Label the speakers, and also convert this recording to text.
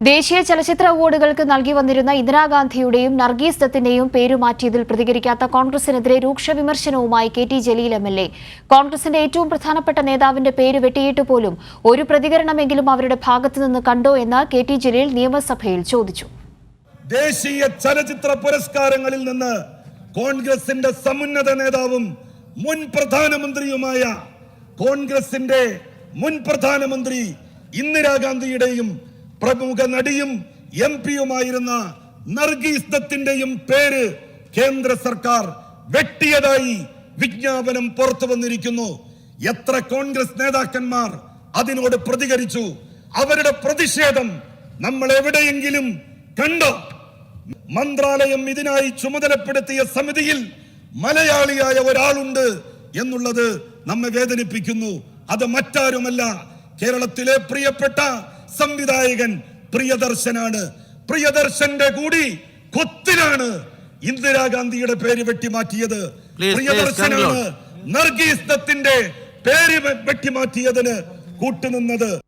Speaker 1: ദേശീയ ചലച്ചിത്ര അവാർഡുകൾക്ക് നൽകി വന്നിരുന്ന ഇന്ദിരാഗാന്ധിയുടെയും നർഗീസ് ദത്തിന്റെയും പേരുമാറ്റിയതിൽ പ്രതികരിക്കാത്ത കോൺഗ്രസിനെതിരെ രൂക്ഷ വിമർശനവുമായി K T Jaleel M L A. കോൺഗ്രസിന്റെ ഏറ്റവും പ്രധാനപ്പെട്ട നേതാവിന്റെ പേര് വെട്ടിയിട്ട് പോലും ഒരു പ്രതികരണമെങ്കിലും അവരുടെ ഭാഗത്തുനിന്ന് കണ്ടോ എന്ന് കെ ടി ജലീൽ നിയമസഭയിൽ ചോദിച്ചു.
Speaker 2: ദേശീയ ചലച്ചിത്ര പുരസ്കാരങ്ങളിൽ നിന്ന് കോൺഗ്രസിന്റെ സമുന്നത നേതാവും മുൻ പ്രധാനമന്ത്രിയുമായ കോൺഗ്രസിന്റെ മുൻ പ്രധാനമന്ത്രി ഇന്ദിരാഗാന്ധിയുടെയും പ്രമുഖ നടിയും എം പിയുമായിരുന്ന നർഗീസ് ദത്തിന്റെയും പേര് കേന്ദ്ര സർക്കാർ വെട്ടിയതായി വിജ്ഞാപനം പുറത്തു വന്നിരിക്കുന്നു. എത്ര കോൺഗ്രസ് നേതാക്കന്മാർ അതിനോട് പ്രതികരിച്ചു? അവരുടെ പ്രതിഷേധം നമ്മൾ എവിടെയെങ്കിലും കണ്ടോ? മന്ത്രാലയം ഇതിനായി ചുമതലപ്പെടുത്തിയ സമിതിയിൽ മലയാളിയായ ഒരാളുണ്ട് എന്നുള്ളത് നമ്മെ വേദനിപ്പിക്കുന്നു. അത് മറ്റാരുമല്ല. കേരളത്തിലെ പ്രിയപ്പെട്ട സംവിധായകൻ പ്രിയദർശനാണ്. പ്രിയദർശന്റെ കൂടി കൊത്തിനാണ് ഇന്ദിരാഗാന്ധിയുടെ പേര് വെട്ടിമാറ്റിയത്. പ്രിയദർശനാണ്. നർഗീസ് ദത്തിന്റെ പേര് വെട്ടിമാറ്റിയതിന് കൂട്ടുനിന്നത്.